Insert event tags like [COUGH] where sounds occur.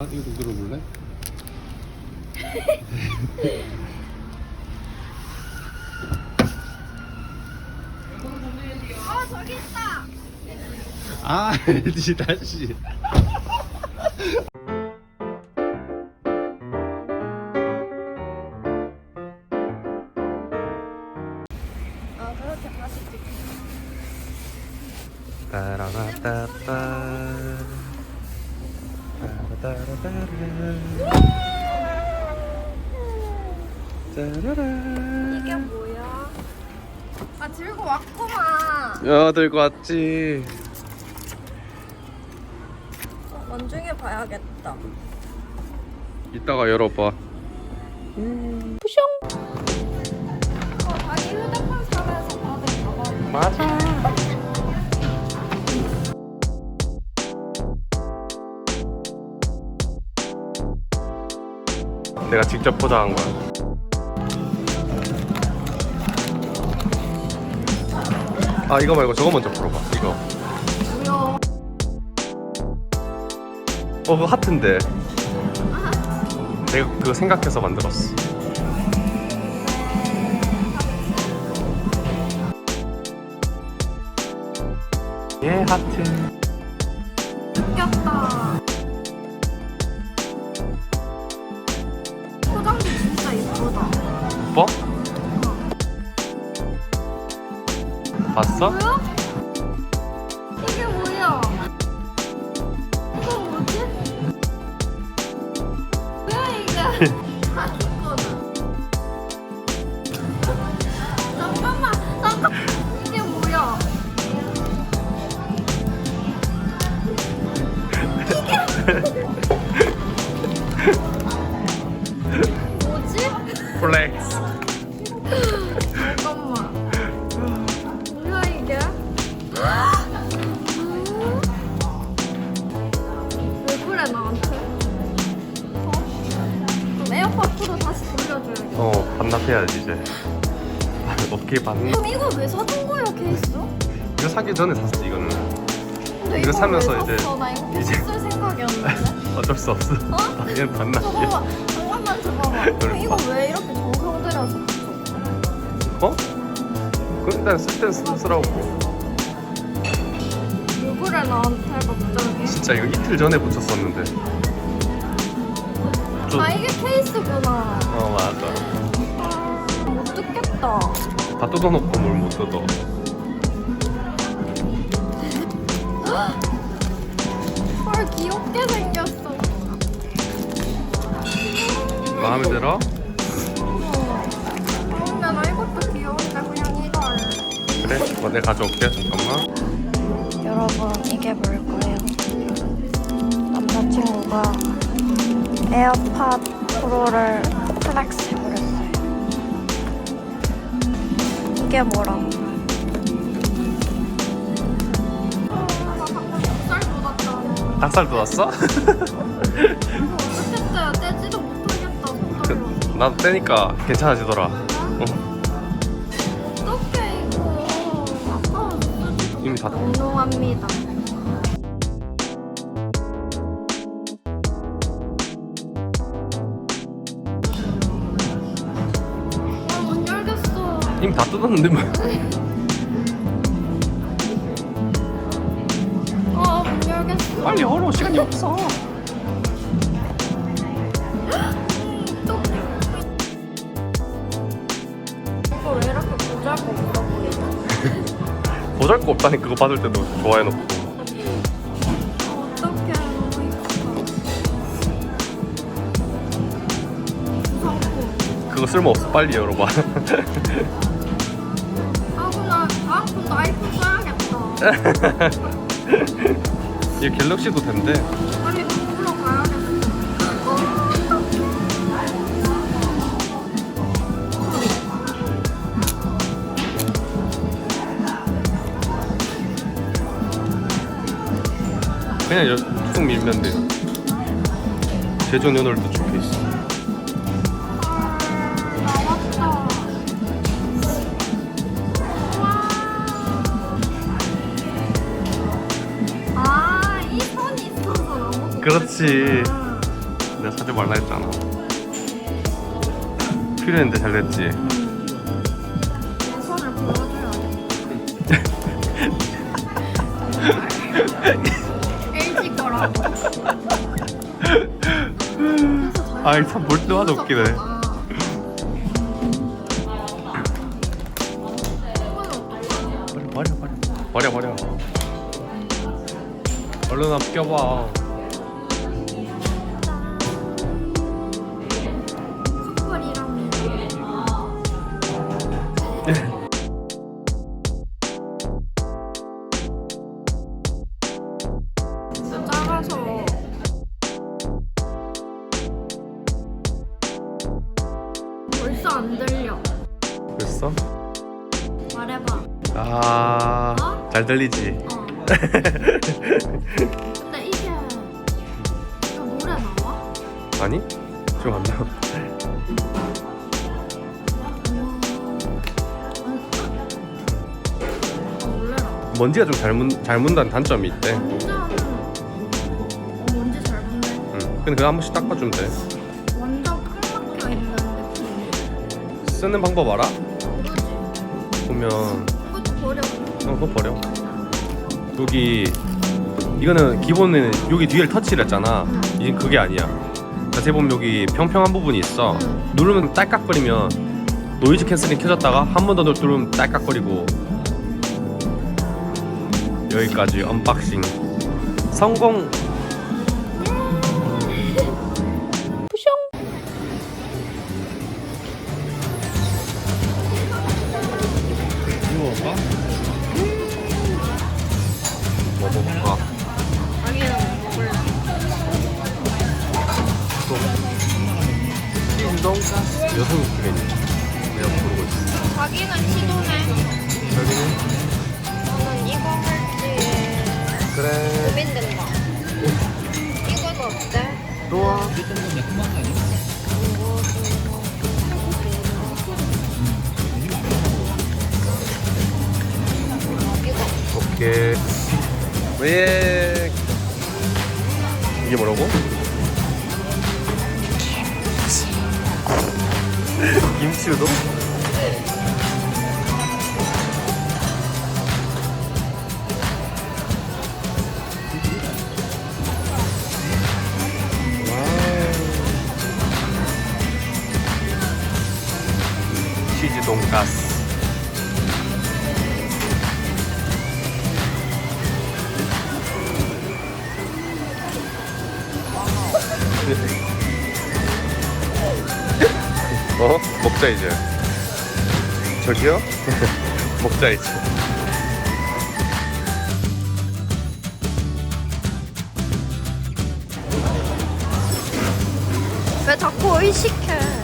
아, 이거 좀 들어볼래? 어 저기 있다. 아, 다시. 아 그렇게 다시 찍. 따라라따따. 이게 뭐야? 아 들고 왔구만. 야, 들고 왔지. 어, 원중에 봐야겠다. 이따가 열어봐. 어, 자 내가 직접 포장한 거야. 아 이거 말고 저거 먼저 풀어봐. 이거. 어 그거 하트인데. 내가 그거 생각해서 만들었어. 예 하트. 웃겼다. 뭐? 봤어? 반납해야지 이제. [LAUGHS] 어떻게 반납? 그럼 이거 왜 사준 거야 케이스? 이거 사기 전에 샀어 이거는. 근데 이거 사면서 왜 이제 샀어? 나 이거 이제- 계속 쓸 생각이었는데. [LAUGHS] 어쩔 수 없어. 어? [LAUGHS] 얘는 반납이야. 잠깐만, 잠깐만, 잠깐만. 그럼 이거 왜 이렇게 정성 들여서? 어? 그 일단 쓸땐 쓰라고. 왜 그래 나한테 갑자기? 진짜 이거 이틀 전에 붙였었는데. 좀. 아 이게 케이스구나. 어 맞아. 아, 못 듣겠다. 다 뜯어놓고 뭘 못 뜯어. 헐 귀엽게 생겼어. 마음에 들어? 어. 근데 나 이것도 귀여운데 그냥 이거 할래. 그래? 어, 내가 가져올게. 잠깐만. 여러분 이게 뭘까요? 남자친구가 에어팟 프로를 플렉스 이게 뭐라? 닭살 돋았어? 어쨌든 떼지도 못하겠다 손떨려. 나도 떼니까 괜찮아지더라. 어, 어떡해 이거. 죽겠어. 이미 다 운동합니다. 다 뜯었는데 뭐. 아, 못 열겠어. 빨리 열어. 시간이 없어. 또. 이거 왜 이렇게 보잘거 없어 보이지? 보잘 거 없다니 그거 받을 때도 좋아해놓고. 이쁘다. 무섭고. 그거 쓸모 없어. 빨리 열어봐. [LAUGHS] [LAUGHS] 이 갤럭시도 된대. 빨리 공부로 가야겠어. 어. 그냥 여- 쭉 밀면 돼. 제조 연월도 적혀 있어. 그렇지. 내가 사지 말라 했잖아. 필요했는데 잘 됐지. 내 손을 보여줘야 돼. LG 거라고. 아이 참볼 때마다 웃기네. 버려 버려 버려 버려 버려. 얼른 한번 껴봐. 아, 어? 잘 들리지. 어. [LAUGHS] 근데 이게 이거 노래 나와? 아니? 지금 안 나와. 아, 놀래라. 먼지가 좀 잘 문, 잘 문다는 단점이 있대. 완전 어, 뭔지 잘 보네. 응. 근데 그거 한 번씩 닦아주면 돼. 완전 꽉 막혀 있는 느낌. 쓰는 방법 알아? 모르지? 보면. 어, 그거 버려. 여기 이거는 기본은 여기 뒤를 터치를 했잖아. 이제 그게 아니야. 자세히 보면 여기 평평한 부분이 있어. 응. 누르면 딸깍거리면 노이즈 캔슬링 켜졌다가 한 번 더 누르면 딸깍거리고 여기까지 언박싱 성공. 내가 고르고 있어. 자기는 시도네. 여기는 저는 이거 할지 그래 고민된다. 이건 어때? 좋아. 이거. 오케이. 왜 이게 뭐라고? 김치 우동? 치즈 돈가스. 어? 먹자 이제. 저기요? [LAUGHS] 먹자 이제. 왜 자꾸 의식해?